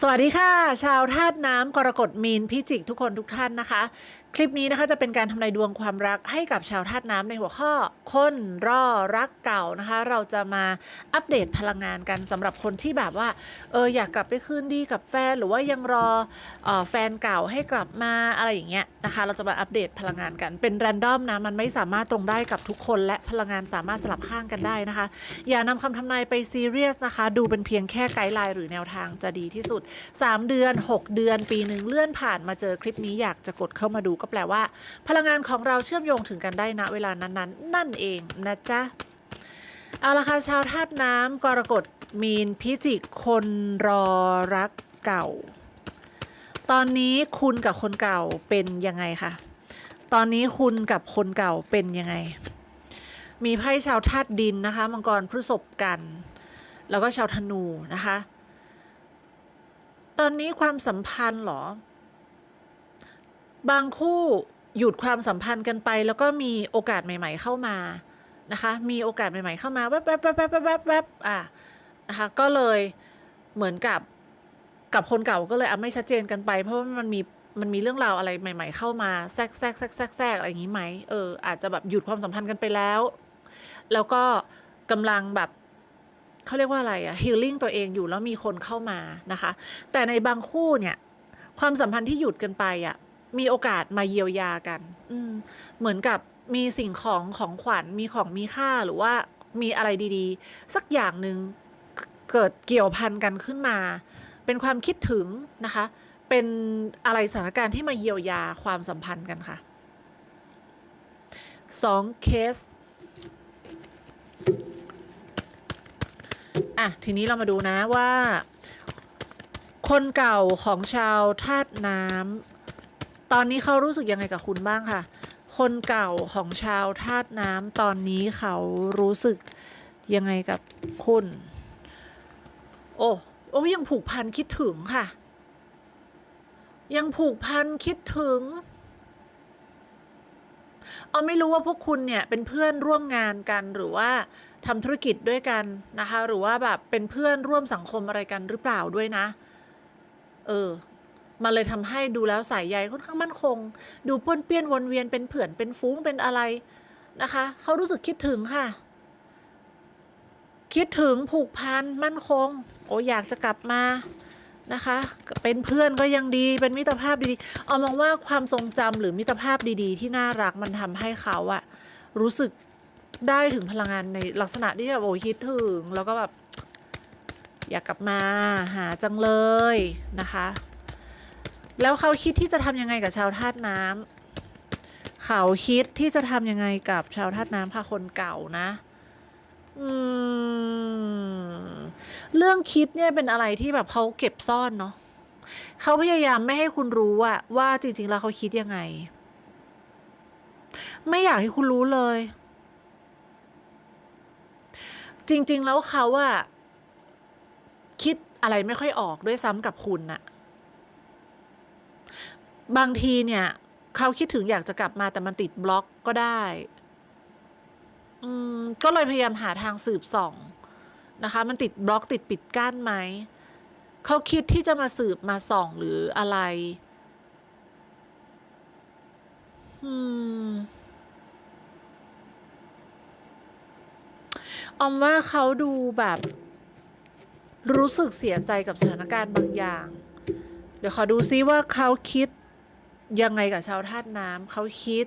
สวัสดีค่ะ ชาวธาตุน้ำกรกฎมีนพิจิกทุกคนทุกท่านนะคะ คลิปนี้นะคะจะเป็นการทำนายดวงความรักให้กับชาวธาตุน้ำในหัวข้อ คนรอรักเก่านะคะ เราจะมาอัปเดตพลังงานกันสำหรับคนที่แบบว่าเอออยากกลับไปคืนดีกับแฟนหรือว่ายังรอออแฟนเก่าให้กลับมาอะไรอย่างเงี้ยนะคะ เราจะมาอัปเดตพลังงานกันเป็นแรนดอมนะมันไม่สามารถตรงได้กับทุกคน และพลังงานสามารถสลับข้างกันได้นะคะ อย่านำคำทำนายไปซีเรียสนะคะ ดูเป็นเพียงแค่ไกด์ไลน์หรือแนวทางจะดีที่สุด 3 เดือน 6 เดือน ปีหนึ่งเลื่อนผ่านมาเจอคลิปนี้อยากจะกดเข้ามาดูก็แปลว่า พลังงานของเราเชื่อมโยงถึงกันได้ณเวลานั้นๆ นั่นเองนะจ๊ะเอาละค่ะชาวธาตุน้ำกรกฎมีนพิจิกคนรอรักเก่า ตอนนี้คุณกับคนเก่าเป็นยังไงคะตอนนี้คุณกับคนเก่าเป็นยังไง มีไพ่ชาวธาตุดินนะคะ มังกรพฤษภกัน แล้วก็ชาวธนูนะคะ ตอนนี้ความสัมพันธ์หรอ บางคู่หยุดความสัมพันธ์กันไป แล้วก็มีโอกาสใหม่ ๆ เข้ามานะคะ มีโอกาสใหม่ ๆ เข้ามาแวบแวบแวบแวบแวบแวบบอะนะคะก็เลยเหมือนกับกับคนเก่าก็เลยอะไม่ชัดเจนกันไป เพราะว่ามันมีมันมีเรื่องราวอะไรใหม่ ๆ เข้ามาแทรกแทรกแทรกแทรกแทรกอะไรอย่างนี้ไหมเอออาจจะแบบหยุดความสัมพันธ์กันไปแล้ว แล้วก็กำลังแบบเขาเรียกว่าอะไรอะฮีลิ่งตัวเองอยู่แล้วมีคนเข้ามานะคะ แต่ในบางคู่เนี่ย ความสัมพันธ์ที่หยุดกันไปอะ มีโอกาสมาเยียวยากัน อืมเหมือนกับมีสิ่งของของขวัญมีของมีค่าหรือว่ามีอะไรดีๆ สักอย่างหนึ่งเกิดเกี่ยวพันกันขึ้นมา เป็นความคิดถึงนะคะ เป็นอะไรสถานการณ์ที่มาเยียวยาความสัมพันธ์กันค่ะสองเคสอะ ทีนี้เรามาดูนะว่า คนเก่าของชาวธาตุน้ำ ตอนนี้เขารู้สึกยังไงกับคุณบ้างค่ะ คนเก่าของชาวธาตุน้ำตอนนี้เขารู้สึกยังไงกับคุณ โอ้โอ้ยังผูกพันคิดถึงค่ะ ยังผูกพันคิดถึงเอาไม่รู้ว่าพวกคุณเนี่ยเป็นเพื่อนร่วมงานกันหรือว่าทำธุรกิจด้วยกันนะคะ หรือว่าแบบเป็นเพื่อนร่วมสังคมอะไรกันหรือเปล่าด้วยนะ เออ มันเลยทำให้ดูแล้วสายใยค่อนข้างมั่นคง ดูป้วนเปี้ยนวนเวียนเป็นเผื่อนเป็นฟุ้งเป็นอะไรนะคะ เขารู้สึกคิดถึงค่ะ คิดถึงผูกพันมั่นคง โอ้อยากจะกลับมานะคะ เป็นเพื่อนก็ยังดีเป็นมิตรภาพดีๆ เอามองว่าความทรงจำหรือมิตรภาพดีๆ ที่น่ารักมันทำให้เขาอะรู้สึกได้ถึงพลังงานในลักษณะที่แบบโอ้คิดถึงแล้วก็แบบอยากกลับมาหาจังเลยนะคะ แล้วเขาคิดที่จะทำยังไงกับชาวธาตุน้ำเขาคิดที่จะทำยังไงกับชาวธาตุน้ำค่ะคนเก่านะอืมเรื่องคิดเนี่ยเป็นอะไรที่แบบเขาเก็บซ่อนเนาะเขาพยายามไม่ให้คุณรู้อะว่าจริง ๆ แล้วเขาคิดยังไง ไม่อยากให้คุณรู้เลย จริง ๆ แล้วเขาอะคิดอะไรไม่ค่อยออกด้วยซ้ำกับคุณน่ะ บางทีเนี่ย เขาคิดถึงอยากจะกลับมาแต่มันติดบล็อกก็ได้อืมก็เลยพยายามหาทางสืบส่องนะคะ มันติดบล็อกติดปิดกั้นไหม เขาคิดที่จะมาสืบมาส่องหรืออะไรอืมออมว่าเขาดูแบบรู้สึกเสียใจกับสถานการณ์บางอย่าง เดี๋ยวขอดูซิว่าเขาคิด ยังไงกับชาวธาตุน้ำเขาคิด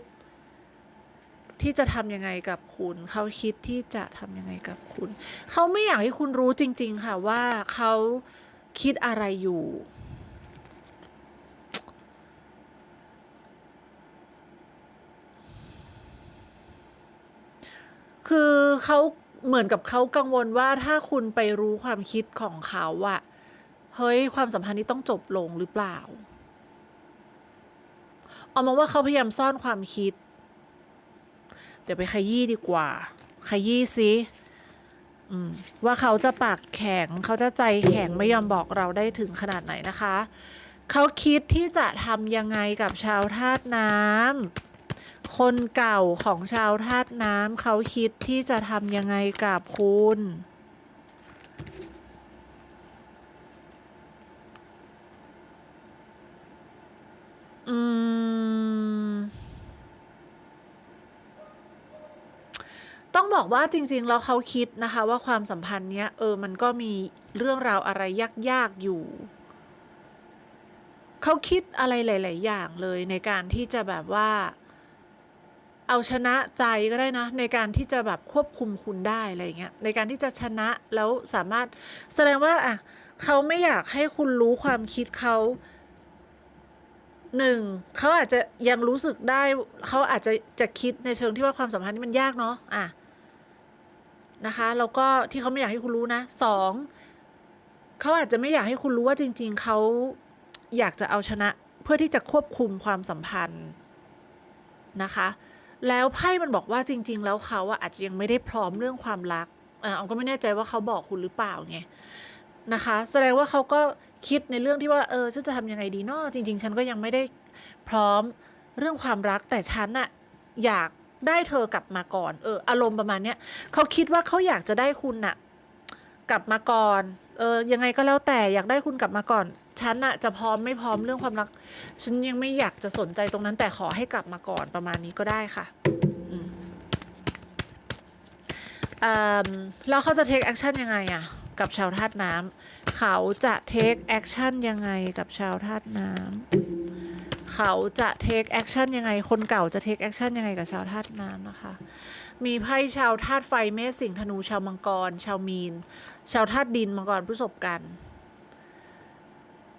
ที่จะทำยังไงกับคุณ เขาคิดที่จะทำยังไงกับคุณ เขาไม่อยากให้คุณรู้จริง ๆ ค่ะว่าเขาคิดอะไรอยู่ คือเขาเหมือนกับเขากังวลว่าถ้าคุณไปรู้ความคิดของเขาอะเฮ้ยความสัมพันธ์นี้ต้องจบลงหรือเปล่า เอามาว่าเขาพยายามซ่อนความคิด เดี๋ยวไปขยี้ดีกว่า ขยี้ซิว่าเขาจะปากแข็ง เขาจะใจแข็งไม่ยอมบอกเราได้ถึงขนาดไหนนะคะ เขาคิดที่จะทำยังไงกับชาวธาตุน้ำคนเก่าของชาวธาตุน้ำเขาคิดที่จะทำยังไงกับคุณ อืม ต้องบอกว่าจริง ๆ แล้วเขาคิดนะคะ ว่าความสัมพันธ์เนี้ยเออ มันก็มีเรื่องราวอะไรยาก ๆ อยู่ เขาคิดอะไรหลาย ๆ อย่างเลยในการที่จะแบบว่า เอาชนะใจก็ได้นะ ในการที่จะแบบควบคุมคุณได้อะไรเงี้ยในการที่จะชนะแล้วสามารถแสดงว่าอะเขาไม่อยากให้คุณรู้ความคิดเขา หนึ่งเขาอาจจะยังรู้สึกได้เขาอาจจะจะคิดในเชิงที่ว่าความสัมพันธ์นี้มันยากเนาะอะนะคะแล้วก็ที่เขาไม่อยากให้คุณรู้นะสองเขาอาจจะไม่อยากให้คุณรู้ว่าจริง ๆเขาอยากจะเอาชนะเพื่อที่จะควบคุมความสัมพันธ์นะคะ แล้วไพ่มันบอกว่าจริง ๆ แล้วเขาอะอาจจะยังไม่ได้พร้อมเรื่องความรักอ่าออมก็ไม่แน่ใจว่าเขาบอกคุณหรือเปล่าไง นะคะ แสดงว่าเขาก็คิดในเรื่องที่ว่าเออฉันจะทำยังไงดีเนาะจริง ๆ ฉันก็ยังไม่ได้พร้อมเรื่องความรักแต่ฉันอะอยากได้เธอกลับมาก่อน เออ อารมณ์ประมาณเนี้ยเขาคิดว่าเขาอยากจะได้คุณน่ะ กลับมาก่อน เออ ยังไงก็แล้วแต่อยากได้คุณกลับมาก่อน ฉันอะจะพร้อมไม่พร้อมเรื่องความรัก ฉันยังไม่อยากจะสนใจตรงนั้น แต่ขอให้กลับมาก่อนประมาณนี้ก็ได้ค่ะอืมอืมแล้วเขาจะ take action ยังไงอะ กับชาวธาตุน้ำเขาจะ take action ยังไงกับชาวธาตุน้ำเขาจะ take action ยังไง คนเก่าจะ take action ยังไงกับชาวธาตุน้ำนะคะ มีไพ่ชาวธาตุไฟเมษสิงห์ธนูชาวมังกร ชาวมีน ชาวธาตุดินมังกรพฤษภกัน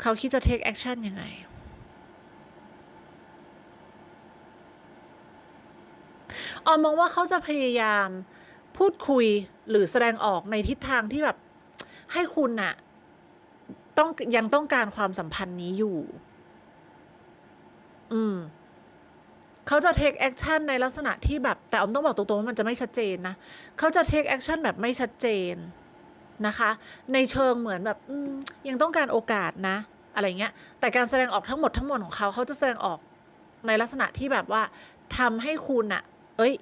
เขาคิดจะ take action ยังไงออมมองว่าเขาจะพยายามพูดคุยหรือแสดงออกในทิศทางที่แบบ ให้คุณน่ะ ต้องยังต้องการความสัมพันธ์นี้อยู่ อืมเขาจะ take action ในลักษณะที่แบบ แต่อมต้องบอกตรงๆว่ามันจะไม่ชัดเจนนะเขาจะ take action แบบไม่ชัดเจนนะคะ ในเชิงเหมือนแบบอืมยังต้องการโอกาสนะ อะไรเงี้ย แต่การแสดงออกทั้งหมดทั้งมวลของเขาเขาจะแสดงออกในลักษณะที่แบบว่าทำให้คุณอะเอ้ย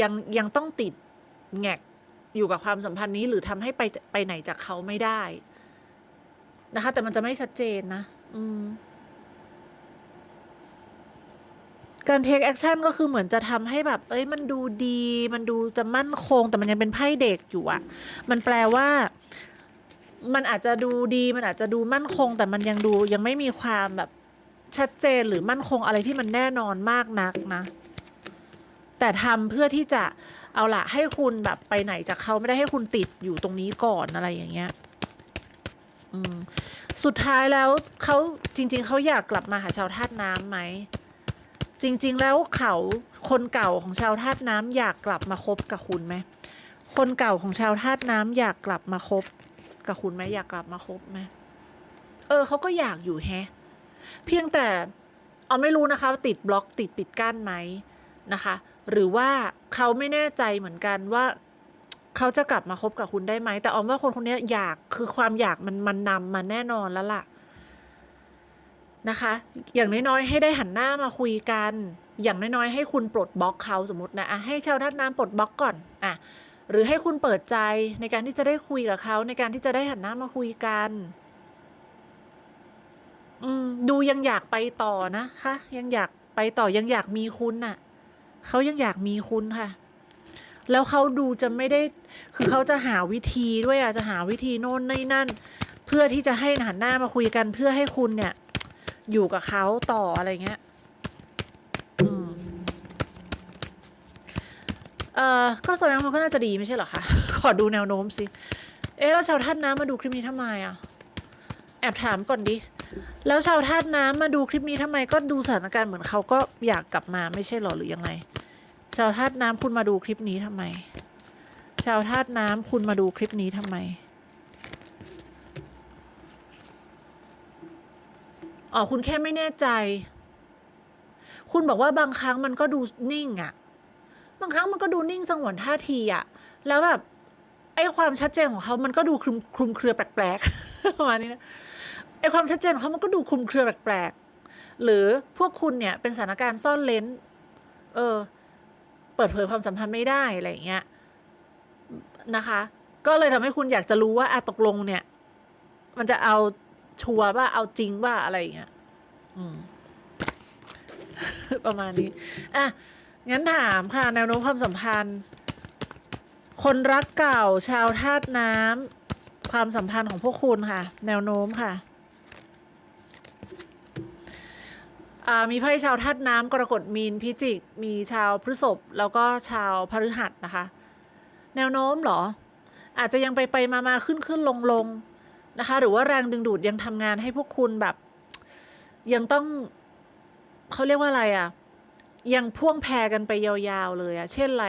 ยังยังต้องติดแงก อยู่กับความสัมพันธ์นี้หรือทำให้ไปไปไหนจากเขาไม่ได้ นะคะ แต่มันจะไม่ชัดเจนนะ อืม การ take action ก็คือเหมือนจะทำให้แบบ เอ้ย มันดูดี มันดูจะมั่นคง แต่มันยังเป็นไพ่เด็กอยู่อะมันแปลว่า มันอาจจะดูดี มันอาจจะดูมั่นคง แต่มันยังดูยังไม่มีความแบบชัดเจนหรือมั่นคงอะไรที่มันแน่นอนมากนักนะ แต่ทำเพื่อที่จะ เอาละให้คุณแบบไปไหนจากเขาไม่ได้ให้คุณติดอยู่ตรงนี้ก่อนอะไรอย่างเงี้ยอืมสุดท้ายแล้วเขาจริง ๆเขาอยากกลับมาหาชาวธาตุน้ำไหมจริง ๆ แล้วเขาคนเก่าของชาวธาตุน้ำอยากกลับมาคบกับคุณไหมคนเก่าของชาวธาตุน้ำอยากกลับมาคบกับคุณไหมอยากกลับมาคบไหมเออเขาก็อยากอยู่แฮะ เพียงแต่เอาไม่รู้นะคะติดบล็อกติดปิดกั้นไหมนะคะ หรือว่าเขาไม่แน่ใจเหมือนกันว่า เขาจะกลับมาคบกับคุณได้ไหม แต่ออมว่าคนคนนี้อยากคือความอยากมันมันนำมาแน่นอนแล้วล่ะนะคะ อย่างน้อยๆ ให้ได้หันหน้ามาคุยกัน อย่างน้อยๆ ให้คุณปลดบล็อกเขาสมมตินะอะให้ชาวธาตุน้ำปลดบล็อกก่อนอะหรือให้คุณเปิดใจในการที่จะได้คุยกับเขาในการที่จะได้หันหน้ามาคุยกันอืมดูยังอยากไปต่อนะคะ ยังอยากไปต่อยังอยากมีคุณน่ะ เขายังอยากมีคุณค่ะ แล้วเขาดูจะไม่ได้ คือเขาจะหาวิธีด้วยอะจะหาวิธีโน่นนี่นั่น เพื่อที่จะให้หันหน้ามาคุยกันเพื่อให้คุณเนี่ย อยู่กับเขาต่ออะไรเงี้ยอืมเอ่อก็แสดงว่าก็น่าจะดีไม่ใช่เหรอคะ ขอดูแนวโน้มสิ เอ๊ะแล้วชาวท่านน้ำมาดูคลิปนี้ทำไมอะ แอบถามก่อนดิ แล้วชาวธาตุน้ำมาดูคลิปนี้ทำไมก็ดูสถานการณ์เหมือนเขาก็อยากกลับมาไม่ใช่หรอหรือยังไง ชาวธาตุน้ำคุณมาดูคลิปนี้ทำไม ชาวธาตุน้ำคุณมาดูคลิปนี้ทำไมอ๋อคุณแค่ไม่แน่ใจ คุณบอกว่าบางครั้งมันก็ดูนิ่งอะบางครั้งมันก็ดูนิ่งสงวนท่าทีอะแล้วแบบไอ้ความชัดเจนของเขามันก็ดูคลุมคลุมเครือแปลกๆประมาณนี้นะ ไอความชัดเจนของเขามันก็ดูคลุมเครือแปลกๆ หรือพวกคุณเนี่ยเป็นสถานการณ์ซ่อนเลนเออ เปิดเผยความสัมพันธ์ไม่ได้อะไรอย่างเงี้ยนะคะ ก็เลยทำให้คุณอยากจะรู้ว่าอะตกลงเนี่ย มันจะเอาชัวร์ว่าเอาจริงว่าอะไรอย่างเงี้ยอืมประมาณนี้ อะ งั้นถามค่ะ แนวโน้มความสัมพันธ์ คนรักเก่าชาวธาตุน้ำความสัมพันธ์ของพวกคุณค่ะ แนวโน้มค่ะอ่า มีไพ่ชาวธาตุน้ำกรกฎมีนพิจิก มีชาวพฤษภแล้วก็ชาวพฤหัสนะคะ แนวโน้มหรอ อาจจะยังไปไปมามาขึ้นขึ้นลงลงนะคะ หรือว่าแรงดึงดูดยังทำงานให้พวกคุณแบบ ยังต้องเขาเรียกว่าอะไรอะ่ะยังพ่วงแพรกันไปยาวๆเลยอะเช่นไร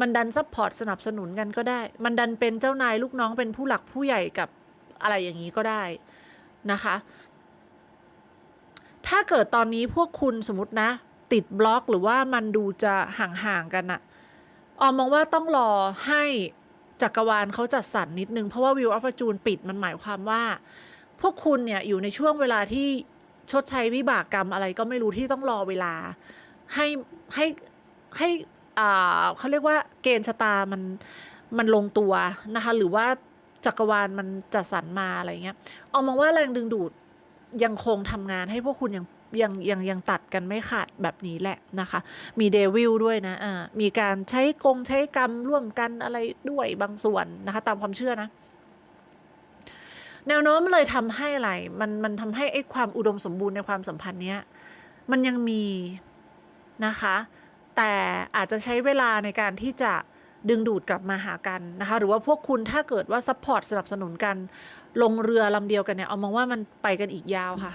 มันดันซัพพอร์ตสนับสนุนกันก็ได้ มันดันเป็นเจ้านายลูกน้องเป็นผู้หลักผู้ใหญ่กับอะไรอย่างนี้ก็ได้นะคะ ถ้าเกิดตอนนี้พวกคุณสมมตินะ ติดบล็อกหรือว่ามันดูจะห่างๆกันอะออมมองว่าต้องรอให้จักรวาลเขาจัดสรรนิดนึง เพราะว่าวิวอัฟจูนปิดมันหมายความว่า พวกคุณเนี่ยอยู่ในช่วงเวลาที่ชดใช้วิบากกรรมอะไรก็ไม่รู้ที่ต้องรอเวลา ให้ให้ให้อ่าเขาเรียกว่าเกณฑ์ชะตามันมันลงตัวนะคะ หรือว่าจักรวาลมันจัดสรรมาอะไรเงี้ยเอามองว่าแรงดึงดูด ยังคงทำงานให้พวกคุณยังยังยังยังตัดกันไม่ขาดแบบนี้แหละนะคะ มีเดวิลด้วยนะอ่ามีการใช้กงใช้กรรมร่วมกันอะไรด้วยบางส่วนนะคะ ตามความเชื่อนะ แนวโน้มเลยทำให้อะไร มันมันทำให้ไอ้ความอุดมสมบูรณ์ในความสัมพันธ์เนี้ย มันยังมีนะคะ แต่อาจจะใช้เวลาในการที่จะดึงดูดกลับมาหากันนะคะ หรือว่าพวกคุณถ้าเกิดว่าซัพพอร์ตสนับสนุนกัน ลงเรือลำเดียวกันเนี่ยเอามองว่ามันไปกันอีกยาวค่ะ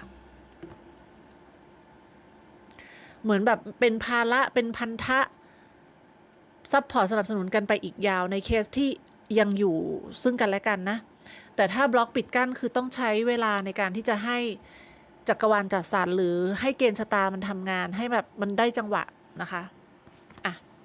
เหมือนแบบเป็นภาระเป็นพันธะซัพพอร์ตสนับสนุนกันไปอีกยาวในเคสที่ยังอยู่ซึ่งกันและกันนะ แต่ถ้าบล็อกปิดกั้นคือต้องใช้เวลาในการที่จะให้จักรวาลจัดสรรหรือให้เกณฑ์ชะตามันทำงานให้แบบมันได้จังหวะนะคะอะ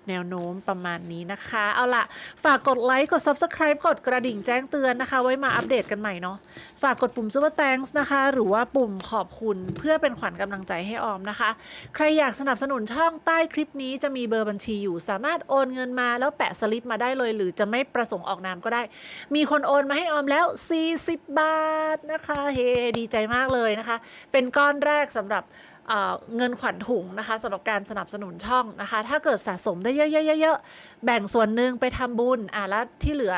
แนวโน้มประมาณนี้นะคะ เอาละฝากกดไลค์กด Subscribe กดกระดิ่งแจ้งเตือนนะคะ ไว้มาอัปเดตกันใหม่เนาะฝากกดปุ่ม Super Thanks นะคะ หรือว่าปุ่มขอบคุณเพื่อเป็นขวัญกำลังใจให้ออมนะคะ ใครอยากสนับสนุนช่องใต้คลิปนี้จะมีเบอร์บัญชีอยู่ สามารถโอนเงินมาแล้วแปะสลิปมาได้เลย หรือจะไม่ประสงค์ออกนามก็ได้ มีคนโอนมาให้ออมแล้ว 40 บาทนะคะเฮดีใจมากเลยนะคะ เป็นก้อนแรกสำหรับ เงินขวัญถุงนะคะสำหรับการสนับสนุนช่องนะคะ ถ้าเกิดสะสมได้เยอะๆๆๆแบ่งส่วนหนึ่งไปทำบุญอะแล้วที่เหลือ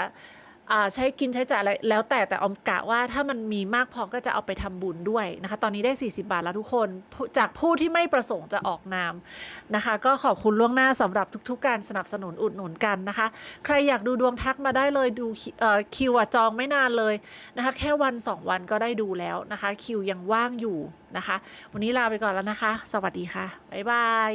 ใช้กินใช้จ่ายอะไรแล้วแต่แต่ออมกะว่าถ้ามันมีมากพอก็จะเอาไปทำบุญด้วยนะคะ ตอนนี้ได้ 40 บาทแล้วทุกคน จากผู้ที่ไม่ประสงค์จะออกนามนะคะ ก็ขอบคุณล่วงหน้าสำหรับทุก ๆ การสนับสนุนอุดหนุนกันนะคะ ใครอยากดูดวงทักมาได้เลยดูคิวจองไม่นานเลยนะคะ แค่วัน 2 วันก็ได้ดูแล้วนะคะ คิวยังว่างอยู่นะคะ วันนี้ลาไปก่อนแล้วนะคะ สวัสดีค่ะบ๊ายบาย